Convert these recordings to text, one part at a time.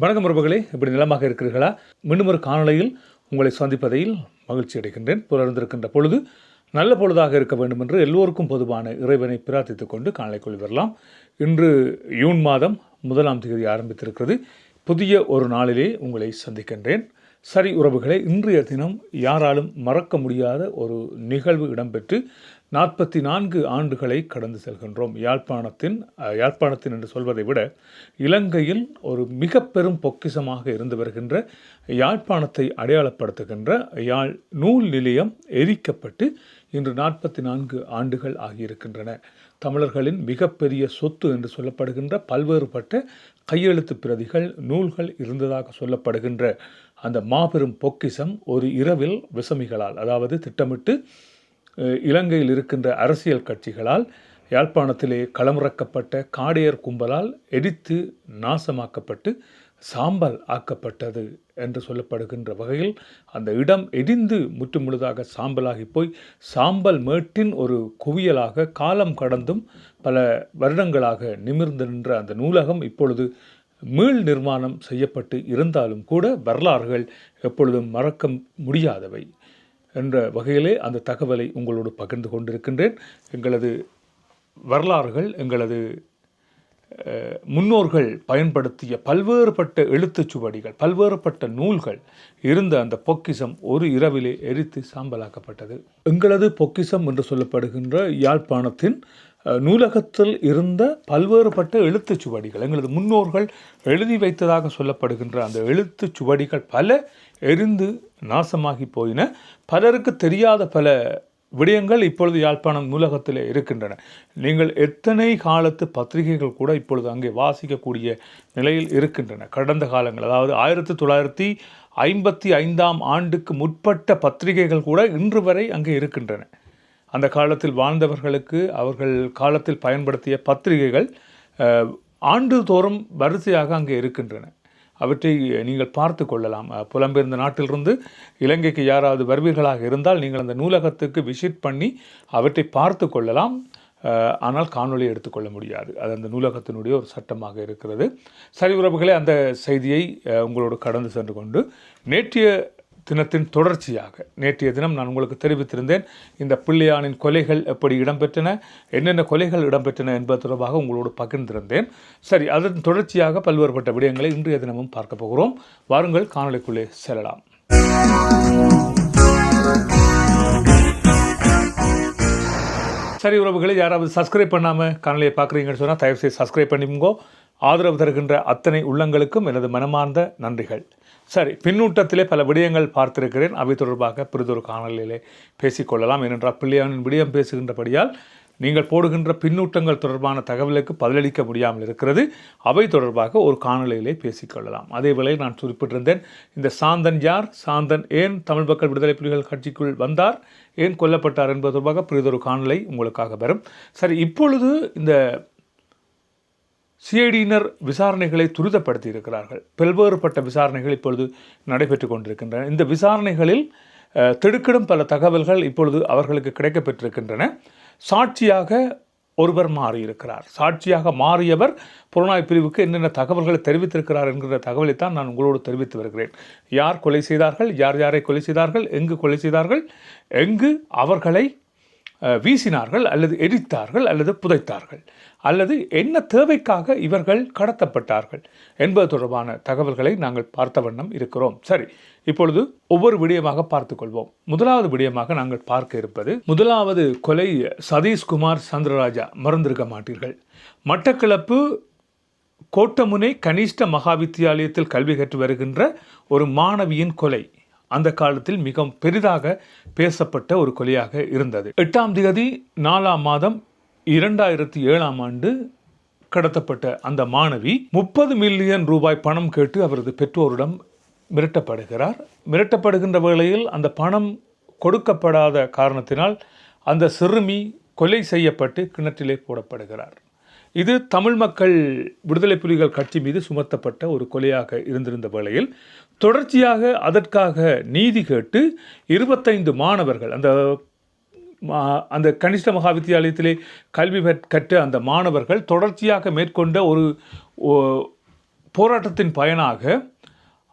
வணக்கம் உறவுகளே இப்படி நிலமாக இருக்கிறீர்களா? மீண்டும் ஒரு உங்களை சந்திப்பதில் மகிழ்ச்சி அடைகின்றேன். புலர்ந்திருக்கின்ற பொழுது நல்ல பொழுதாக இருக்க வேண்டும் என்று எல்லோருக்கும் பொதுவான இறைவனை பிரார்த்தித்துக் கொண்டு காணொளிக்குள் வரலாம். இன்று யூன் மாதம் முதலாம் தேதி ஆரம்பித்திருக்கிறது. புதிய ஒரு நாளிலே உங்களை சந்திக்கின்றேன். சரி உறவுகளே இன்றைய தினம் யாராலும் மறக்க முடியாத ஒரு நிகழ்வு இடம்பெற்று நாற்பத்தி நான்கு ஆண்டுகளை கடந்து செல்கின்றோம். யாழ்ப்பாணத்தின் யாழ்ப்பாணத்தின் என்று சொல்வதை விட இலங்கையில் ஒரு மிக பெரும் பொக்கிஷமாக இருந்து வருகின்ற யாழ்ப்பாணத்தை அடையாளப்படுத்துகின்ற யாழ் நூல் நிலையம் எரிக்கப்பட்டு இன்று நாற்பத்தி நான்கு ஆண்டுகள் ஆகியிருக்கின்றன. தமிழர்களின் மிகப்பெரிய சொத்து என்று சொல்லப்படுகின்ற பல்வேறுபட்ட கையெழுத்து பிரதிகள் நூல்கள் இருந்ததாக சொல்லப்படுகின்ற அந்த மாபெரும் பொக்கிசம் ஒரு இரவில் விசமிகளால் அதாவது திட்டமிட்டு இலங்கையில் இருக்கின்ற அரசியல் கட்சிகளால் யாழ்ப்பாணத்திலே களமிறக்கப்பட்ட காடையர் கும்பலால் எரித்து நாசமாக்கப்பட்டு சாம்பல் ஆக்கப்பட்டது என்று சொல்லப்படுகின்ற வகையில் அந்த இடம் எரிந்து முற்றுமுழுதாக சாம்பலாகி போய் சாம்பல் மேட்டின் ஒரு குவியலாக காலம் கடந்தும் பல வருடங்களாக நிமிர்ந்து நின்ற அந்த நூலகம் இப்பொழுது மீள் நிர்மாணம் செய்யப்பட்டு இருந்தாலும் கூட வரலாறுகள் எப்பொழுதும் மறக்க முடியாதவை என்ற வகையிலே அந்த தகவலை உங்களோடு பகிர்ந்து கொண்டிருக்கின்றேன். எங்களது வரலாறுகள் எங்களது முன்னோர்கள் பயன்படுத்திய பல்வேறுபட்ட எழுத்துச் சுவடிகள் பல்வேறுபட்ட நூல்கள் இருந்த அந்த பொக்கிசம் ஒரு இரவிலே எரித்து சாம்பலாக்கப்பட்டது. எங்களது பொக்கிஷம் என்று சொல்லப்படுகின்ற யாழ்ப்பாணத்தின் நூலகத்தில் இருந்த பல்வேறுபட்ட எழுத்துச் சுவடிகள் எங்களது முன்னோர்கள் எழுதி வைத்ததாக சொல்லப்படுகின்ற அந்த எழுத்துச் சுவடிகள் பல எரிந்து நாசமாகி போயின. பலருக்கு தெரியாத பல விடயங்கள் இப்பொழுது யாழ்ப்பாணம் நூலகத்தில் இருக்கின்றன. நீங்கள் எத்தனை காலத்து பத்திரிகைகள் கூட இப்பொழுது அங்கே வாசிக்கக்கூடிய நிலையில் இருக்கின்றன. கடந்த காலங்கள் அதாவது ஆயிரத்தி தொள்ளாயிரத்தி ஐம்பத்தி ஐந்தாம் ஆண்டுக்கு முற்பட்ட பத்திரிகைகள் கூட இன்று வரை அங்கே இருக்கின்றன. அந்த காலத்தில் வாழ்ந்தவர்களுக்கு அவர்கள் காலத்தில் பயன்படுத்திய பத்திரிகைகள் ஆண்டுதோறும் வரிசையாக அங்கே இருக்கின்றன. அவற்றை நீங்கள் பார்த்து கொள்ளலாம். புலம்பெயர்ந்த நாட்டிலிருந்து இலங்கைக்கு யாராவது வருவீர்களாக இருந்தால் நீங்கள் அந்த நூலகத்துக்கு விசிட் பண்ணி அவற்றை பார்த்து கொள்ளலாம். ஆனால் காணொலி எடுத்துக்கொள்ள முடியாது. அது அந்த நூலகத்தினுடைய ஒரு சட்டமாக இருக்கிறது. சரி உறவுகளே அந்த செய்தியை உங்களோடு கடந்து சென்று கொண்டு நேற்றைய தினத்தின் தொடர்ச்சியாக நேற்றைய தினம் நான் உங்களுக்கு தெரிவித்திருந்தேன் இந்த பிள்ளையானின் கொலைகள் எப்படி இடம்பெற்றன என்னென்ன கொலைகள் இடம்பெற்றன என்பது தொடர்பாக உங்களோடு பகிர்ந்திருந்தேன். சரி அதன் தொடர்ச்சியாக பல்வேறுபட்ட விடயங்களை இன்றைய தினமும் பார்க்க போகிறோம். வாருங்கள் காணொலிக்குள்ளே செல்லலாம். சரி உறவுகளை யாராவது சப்ஸ்கிரைப் பண்ணாமல் காணொலியை பார்க்குறீங்கன்னு சொன்னால் தயவுசெய்து சப்ஸ்கிரைப் பண்ணிக்கோங்க. ஆதரவு தருகின்ற அத்தனை உள்ளங்களுக்கும் எனது மனமார்ந்த நன்றிகள். சரி பின்னூட்டத்திலே பல விடயங்கள் பார்த்திருக்கிறேன். அவை தொடர்பாக பிறிதொரு காணொலியிலே பேசிக்கொள்ளலாம். ஏனென்றால் பிள்ளையானின் விடயம் பேசுகின்றபடியால் நீங்கள் போடுகின்ற பின்னூட்டங்கள் தொடர்பான தகவலுக்கு பதிலளிக்க முடியாமல் இருக்கிறது. அவை தொடர்பாக ஒரு காணொலியிலே பேசிக்கொள்ளலாம். அதே வேளை நான் குறிப்பிட்டிருந்தேன் இந்த சாந்தன் யார்? சாந்தன் ஏன் தமிழ் மக்கள் விடுதலை புலிகள் கட்சிக்குள் வந்தார்? ஏன் கொல்லப்பட்டார் என்பது தொடர்பாக பிறிதொரு காணொலை உங்களுக்காக வரும். சரி இப்பொழுது இந்த சிஐடியினர் விசாரணைகளை துரிதப்படுத்தி இருக்கிறார்கள் பல்வேறுபட்ட விசாரணைகள் இப்பொழுது நடைபெற்று கொண்டிருக்கின்றன. இந்த விசாரணைகளில் திடுக்கிடும் பல தகவல்கள் இப்பொழுது அவர்களுக்கு கிடைக்கப்பெற்றிருக்கின்றன. சாட்சியாக ஒருவர் மாறியிருக்கிறார். சாட்சியாக மாறியவர் புலனாய்வு பிரிவுக்கு என்னென்ன தகவல்களை தெரிவித்திருக்கிறார் என்கிற தகவலைத்தான் நான் உங்களோடு தெரிவித்து வருகிறேன். யார் கொலை செய்தார்கள்? யார் யாரை கொலை செய்தார்கள்? எங்கு கொலை செய்தார்கள்? எங்கு அவர்களை வீசினார்கள் அல்லது எரித்தார்கள் அல்லது புதைத்தார்கள். அல்லது என்ன தேவைக்காக இவர்கள் கடத்தப்பட்டார்கள் என்பது தொடர்பான தகவல்களை நாங்கள் பார்த்த வண்ணம் இருக்கிறோம். சரி இப்பொழுது ஒவ்வொரு விடயமாக பார்த்து கொள்வோம் முதலாவது விடயமாக நாங்கள் பார்க்க இருப்பது முதலாவது கொலை சதீஷ்குமார் சந்திரராஜா மறந்திருக்க மாட்டீர்கள். மட்டக்களப்பு கோட்டமுனை கனிஷ்ட மகாவித்தியாலயத்தில் கல்வி கற்று வருகின்ற ஒரு மாணவியின் கொலை. அந்த காலத்தில் மிகவும் பெரிதாக பேசப்பட்ட ஒரு கொலையாக இருந்தது. எட்டாம் தேதி நாலாம் மாதம் இரண்டாயிரத்தி ஏழாம் ஆண்டு கடத்தப்பட்ட அந்த மாணவி முப்பது மில்லியன் ரூபாய் பணம் கேட்டு அவரது பெற்றோரிடம் மிரட்டப்படுகிறார். மிரட்டப்படுகின்ற வேளையில் அந்த பணம் கொடுக்கப்படாத காரணத்தினால் அந்த சிறுமி கொலை செய்யப்பட்டு கிணற்றிலே போடப்படுகிறார். இது தமிழ் மக்கள் விடுதலை புலிகள் கட்சி மீது சுமத்தப்பட்ட ஒரு கொலையாக இருந்திருந்த வேளையில் தொடர்ச்சியாக அதற்காக நீதி கேட்டு இருபத்தைந்து மாணவர்கள் அந்த அந்த கனிஷ்ட மகா வித்தியாலயத்திலே கல்வி பெற்- கற்ற அந்த மாணவர்கள் தொடர்ச்சியாக மேற்கொண்ட ஒரு ஓ- போராட்டத்தின் பயனாக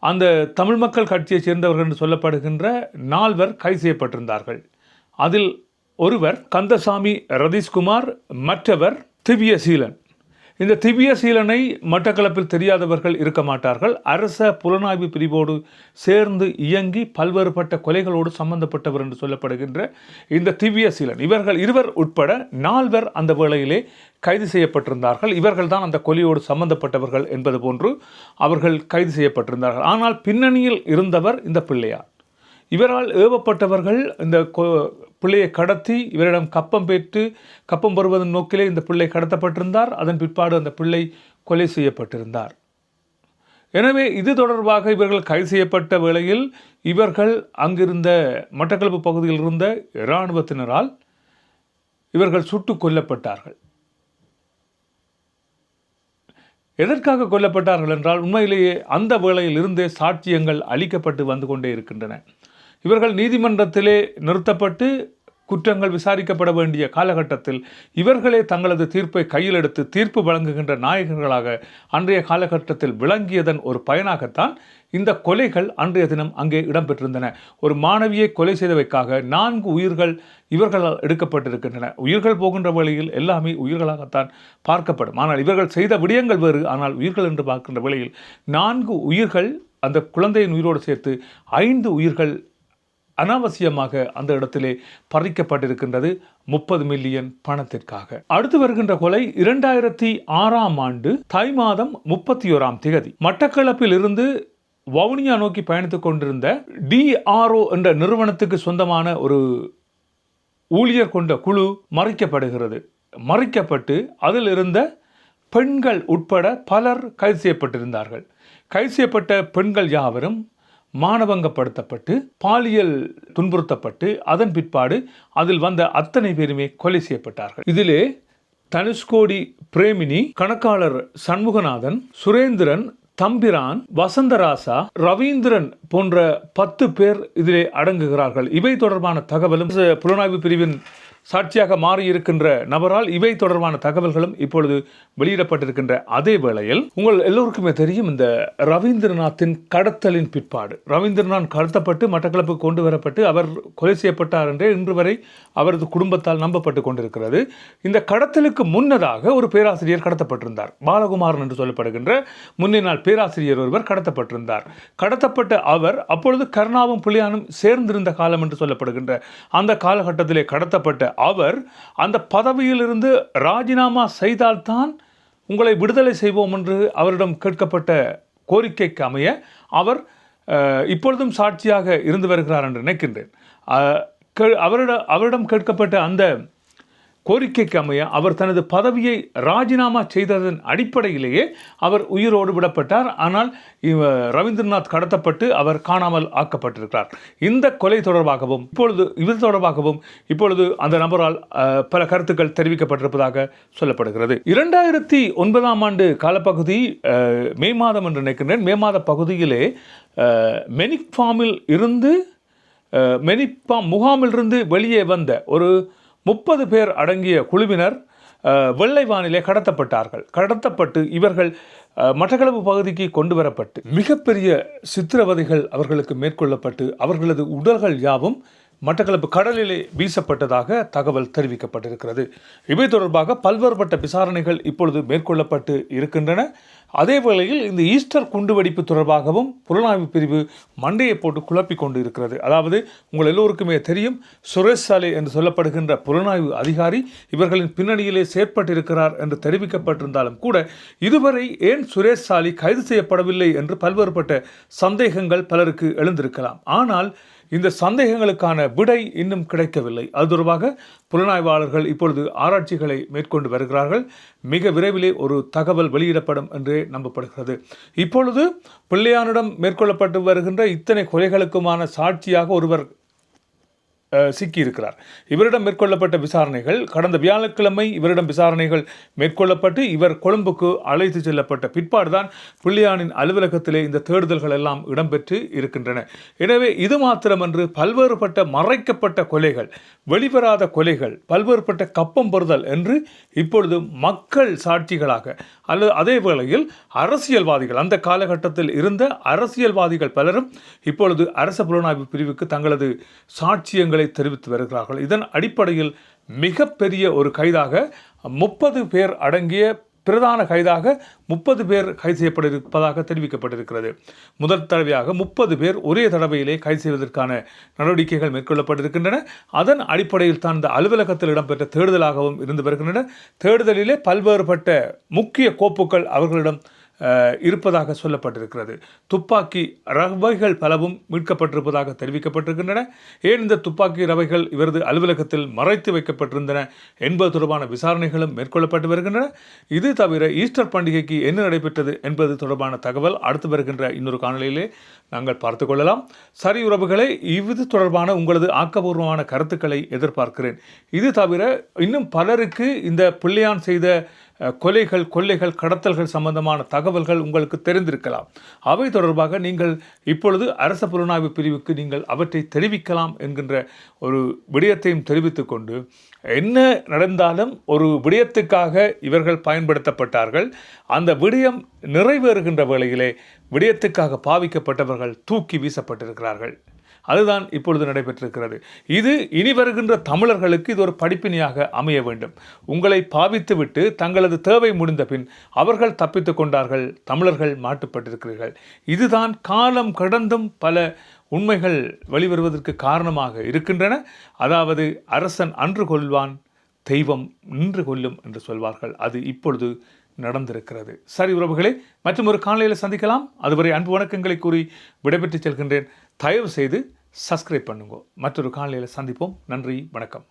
அந்த தமிழ் மக்கள் கட்சியைச் சேர்ந்தவர்கள் என்று சொல்லப்படுகின்ற நால்வர் கைது செய்யப்பட்டிருந்தார்கள். அதில் ஒருவர் கந்தசாமி ரதீஷ்குமார் மற்றவர் திவ்யசீலன். இந்த திவ்ய சீலனை மட்டக்களப்பில் தெரியாதவர்கள் இருக்க மாட்டார்கள். அரச புலனாய்வு பிரிவோடு சேர்ந்து இயங்கி பல்வேறுபட்ட கொலைகளோடு சம்பந்தப்பட்டவர் என்று சொல்லப்படுகின்ற இந்த திவ்ய சீலன். இவர்கள் இருவர் உட்பட நால்வர் அந்த வேளையிலே கைது செய்யப்பட்டிருந்தார்கள். இவர்கள் தான் அந்த கொலையோடு சம்பந்தப்பட்டவர்கள் என்பது போன்று அவர்கள் கைது செய்யப்பட்டிருந்தார்கள். ஆனால் பின்னணியில் இருந்தவர் இந்த பிள்ளையார். இவரால் ஏவப்பட்டவர்கள் இந்த கொ- பிள்ளையை கடத்தி இவரிடம் கப்பம் பெற்று கப்பம் பெறுவதன் நோக்கிலே இந்த பிள்ளை கடத்தப்பட்டிருந்தார். அதன் பிற்பாடு அந்த பிள்ளை கொலை செய்யப்பட்டிருந்தார். எனவே இது தொடர்பாக இவர்கள் கைது செய்யப்பட்ட வேளையில் இவர்கள் அங்கிருந்த மட்டக்களப்பு பகுதியில் இருந்த இராணுவத்தினரால் இவர்கள் சுட்டு கொல்லப்பட்டார்கள். எதற்காக கொல்லப்பட்டார்கள் என்றால் உண்மையிலேயே அந்த வேளையில் இருந்தே சாட்சியங்கள் அளிக்கப்பட்டு வந்து கொண்டே இருக்கின்றன. இவர்கள் நீதிமன்றத்திலே நிறுத்தப்பட்டு குற்றங்கள் விசாரிக்கப்பட வேண்டிய காலகட்டத்தில் இவர்களே தங்களது தீர்ப்பை கையில் எடுத்து தீர்ப்பு வழங்குகின்ற நாயகர்களாக அன்றைய காலகட்டத்தில் விளங்கியதன் ஒரு பயனாகத்தான் இந்த கொலைகள் அன்றைய தினம் அங்கே இடம்பெற்றிருந்தன. ஒரு மாணவியை கொலை செய்தவைக்காக நான்கு உயிர்கள் இவர்களால் எடுக்கப்பட்டிருக்கின்றன. உயிர்கள் போகின்ற வழியில் எல்லாமே உயிர்களாகத்தான் பார்க்கப்படும். ஆனால் இவர்கள் செய்த விடயங்கள் வேறு. ஆனால் உயிர்கள் என்று பார்க்கின்ற வேளையில் நான்கு உயிர்கள் அந்த குழந்தையின் உயிரோடு சேர்த்து ஐந்து உயிர்கள் அனாவசியமாக அந்த இடத்திலே பறிக்கப்பட்டிருக்கின்றது முப்பது மில்லியன் பணத்திற்காக. அடுத்து வருகின்ற கொலை இரண்டாயிரத்தி ஆறாம் ஆண்டு தை மாதம் முப்பத்தி ஓராம் திகதி. மட்டக்களப்பில் இருந்து வவுனியா நோக்கி பயணித்துக் கொண்டிருந்த டிஆர்ஓ என்ற நிறுவனத்துக்கு சொந்தமான ஒரு ஊழியர் கொண்ட குழு மறைக்கப்படுகிறது. மறைக்கப்பட்டு அதில் இருந்த பெண்கள் உட்பட பலர் கைது செய்யப்பட்டிருந்தார்கள். கைது செய்யப்பட்ட பெண்கள் யாவரும் மானபங்கப்படுத்தப்பட்டு பாலியல் துன்புறுத்தப்பட்டு அதன் பிற்பாடு அதில் வந்த அத்தனை பேருமே கொலை செய்யப்பட்டார்கள். இதிலே தனுஷ்கோடி பிரேமினி கணக்காளர் சண்முகநாதன் சுரேந்திரன் தம்பிரான் வசந்தராசா ரவீந்திரன் போன்ற பத்து பேர் இதிலே அடங்குகிறார்கள். இவை தொடர்பான தகவலும் புலனாய்வு பிரிவின் சாட்சியாக மாறியிருக்கின்ற நபரால் இவை தொடர்பான தகவல்களும் இப்பொழுது வெளியிடப்பட்டிருக்கின்ற அதே வேளையில் உங்கள் எல்லோருக்குமே தெரியும் இந்த ரவீந்திரநாத்தின் கடத்தலின் பிற்பாடு. ரவீந்திரநாத் கடத்தப்பட்டு மட்டக்களப்பு கொண்டு வரப்பட்டு அவர் கொலை செய்யப்பட்டார் என்றே இன்று வரை அவரது குடும்பத்தால் நம்பப்பட்டு கொண்டிருக்கிறது. இந்த கடத்தலுக்கு முன்னதாக ஒரு பேராசிரியர் கடத்தப்பட்டிருந்தார். பாலகுமாரன் என்று சொல்லப்படுகின்ற முன்னே நாள் பேராசிரியர் ஒருவர் கடத்தப்பட்டிருந்தார். கடத்தப்பட்ட அவர் அப்பொழுது கருணாவும் புலியானும் சேர்ந்திருந்த காலம் என்று சொல்லப்படுகின்ற அந்த காலகட்டத்திலே கடத்தப்பட்ட அவர் அந்த பதவியிலிருந்து ராஜினாமா செய்தால்தான் உங்களை விடுதலை செய்வோம் என்று அவரிடம் கேட்கப்பட்ட கோரிக்கைக்கு அமைய அவர் இப்பொழுதும் சாட்சியாக இருந்து வருகிறார் என்று நினைக்கின்றேன். கே- அவரிடம் அவரிடம் கேட்கப்பட்ட அந்த கோரிக்கைக்கு அமைய அவர் தனது பதவியை ராஜினாமா செய்ததன் அடிப்படையிலேயே அவர் உயிரோடு விடப்பட்டார். ஆனால் ரவீந்திரநாத் கடத்தப்பட்டு அவர் காணாமல் ஆக்கப்பட்டிருக்கிறார். இந்த கொலை தொடர்பாகவும் இப்பொழுது இது தொடர்பாகவும் இப்பொழுது அந்த நபரால் பல கருத்துக்கள் தெரிவிக்கப்பட்டிருப்பதாக சொல்லப்படுகிறது. இரண்டாயிரத்தி ஒன்பதாம் ஆண்டு காலப்பகுதி மே மாதம் என்று நினைக்கின்றேன். மே மாத பகுதியிலே மெனிக் ஃபார்மில் இருந்து அஹ், மெனிப்பாம் முகாமிலிருந்து வெளியே வந்த ஒரு முப்பது பேர் அடங்கிய குழுவினர் வெள்ளை வானிலே கடத்தப்பட்டார்கள். கடத்தப்பட்டு இவர்கள் மட்டக்களப்பு பகுதிக்கு கொண்டு வரப்பட்டு மிகப்பெரிய சித்திரவதைகள் அவர்களுக்கு மேற்கொள்ளப்பட்டு அவர்களது உடல்கள் யாவும் மட்டக்களப்பு கடலிலே வீசப்பட்டதாக தகவல் தெரிவிக்கப்பட்டிருக்கிறது. இவை தொடர்பாக பல்வேறுபட்ட விசாரணைகள் இப்பொழுது மேற்கொள்ளப்பட்டு இருக்கின்றன. அதே வேளையில் இந்த ஈஸ்டர் குண்டுவெடிப்பு தொடர்பாகவும் புலனாய்வு பிரிவு மண்டையை போட்டு குழப்பிக் கொண்டு இருக்கிறது அதாவது உங்கள் எல்லோருக்குமே தெரியும் சுரேஷ் சாலே என்று சொல்லப்படுகின்ற புலனாய்வு அதிகாரி இவர்களின் பின்னணியிலே செயற்பட்டிருக்கிறார் என்று தெரிவிக்கப்பட்டிருந்தாலும் கூட இதுவரை ஏன் சுரேஷ் சாலி கைது செய்யப்படவில்லை என்று பல்வேறுபட்ட சந்தேகங்கள் பலருக்கு எழுந்திருக்கலாம். ஆனால் இந்த சந்தேகங்களுக்கான விடை இன்னும் கிடைக்கவில்லை. அது தொடர்பாக புலனாய்வாளர்கள் இப்பொழுது ஆராய்ச்சிகளை மேற்கொண்டு வருகிறார்கள். மிக விரைவிலே ஒரு தகவல் வெளியிடப்படும் என்றே நம்பப்படுகிறது. இப்பொழுது பிள்ளையானிடம் மேற்கொள்ளப்பட்டு வருகின்ற இத்தனை கொலைகளுக்குமான சாட்சியாக ஒருவர் சிக்கியிருக்கிறார். இவரிடம் மேற்கொள்ளப்பட்ட விசாரணைகள் கடந்த வியாழக்கிழமை இவரிடம் விசாரணைகள் மேற்கொள்ளப்பட்டு இவர் கொழும்புக்கு அழைத்து செல்லப்பட்ட பிற்பாடுதான் பிள்ளையானின் அலுவலகத்திலே இந்த தேடுதல்கள் எல்லாம் இடம்பெற்று இருக்கின்றன. எனவே இது மாத்திரமன்று பல்வேறுபட்ட மறைக்கப்பட்ட கொலைகள் வெளிவராத கொலைகள் பல்வேறுபட்ட கப்பம் பெறுதல் என்று இப்பொழுது மக்கள் சாட்சிகளாக அல்லது அதே வேளையில் அரசியல்வாதிகள் அந்த காலகட்டத்தில் இருந்த அரசியல்வாதிகள் பலரும் இப்பொழுது அரச புலனாய்வு பிரிவுக்கு தங்களது சாட்சியங்கள் தெரிவித்து வருகிறார்கள். இதன் அடிப்படையில் மிகப்பெரிய ஒரு கைதாக முப்பது பேர் அடங்கிய பிரதான கைதாக முப்பது பேர் கைது செய்யப்பட்டிருப்பதாக தெரிவிக்கப்பட்டிருக்கிறது. முதல் தடவையாக முப்பது பேர் ஒரே தடவையிலே கைது செய்வதற்கான நடவடிக்கைகள் மேற்கொள்ளப்பட்டிருக்கின்றன. அதன் அடிப்படையில் தான் இந்த அலுவலகத்தில் இடம்பெற்ற தேடுதலாகவும் இருந்து வருகின்றன. தேடுதலிலே பல்வேறுபட்ட முக்கிய கோப்புகள் அவர்களிடம் இருப்பதாக சொல்லப்பட்டிருக்கிறது. துப்பாக்கி ரவைகள் பலவும் மீட்கப்பட்டிருப்பதாக தெரிவிக்கப்பட்டிருக்கின்றன. ஏன் இந்த துப்பாக்கி ரவைகள் இவரது அலுவலகத்தில் மறைத்து வைக்கப்பட்டிருந்தன என்பது தொடர்பான விசாரணைகளும் மேற்கொள்ளப்பட்டு வருகின்றன. இது தவிர ஈஸ்டர் பண்டிகைக்கு என்ன நடைபெற்றது என்பது தொடர்பான தகவல் அடுத்து வருகின்ற இன்னொரு காணொலியிலே நாங்கள் பார்த்து கொள்ளலாம். சரி உறவுகளை இது தொடர்பான உங்களது ஆக்கபூர்வமான கருத்துக்களை எதிர்பார்க்கிறேன். இது தவிர இன்னும் பலருக்கு இந்த பிள்ளையான் செய்த கொலைகள் கொள்ளைகள் கடத்தல்கள் சம்பந்தமான தகவல்கள் உங்களுக்கு தெரிந்திருக்கலாம். அவை தொடர்பாக நீங்கள் இப்பொழுது அரச புலனாய்வு பிரிவுக்கு நீங்கள் அவற்றை தெரிவிக்கலாம் என்கின்ற ஒரு விடயத்தையும் தெரிவித்து கொண்டு என்ன நடந்தாலும் ஒரு விடயத்துக்காக இவர்கள் பயன்படுத்தப்பட்டார்கள். அந்த விடயம் நிறைவேறுகின்ற வேளையிலே விடயத்துக்காக பாவிக்கப்பட்டவர்கள் தூக்கி வீசப்பட்டிருக்கிறார்கள். அதுதான் இப்பொழுது நடைபெற்றிருக்கிறது. இது இனி வருகின்ற தமிழர்களுக்கு இது ஒரு படிப்பினையாக அமைய வேண்டும். உங்களை பாவித்துவிட்டு தங்களது தேவை முடிந்த பின் அவர்கள் தப்பித்து கொண்டார்கள் தமிழர்கள் மாட்டுப்பட்டிருக்கிறீர்கள். இதுதான் காலம் கடந்தும் பல உண்மைகள் வெளிவருவதற்கு காரணமாக இருக்கின்றன. அதாவது அரசன் அன்று கொள்வான் தெய்வம் நின்று கொள்ளும் என்று சொல்வார்கள். அது இப்பொழுது நடந்திருக்கிறது. சரி உறவுகளே மற்றும் ஒரு காலையில் சந்திக்கலாம். அதுவரை அன்பு வணக்கங்களை கூறி விடைபெற்று செல்கின்றேன். தயவு செய்து சப்ஸ்கிரைப் பண்ணுங்க. மற்றொரு காலையில் சந்திப்போம். நன்றி வணக்கம்.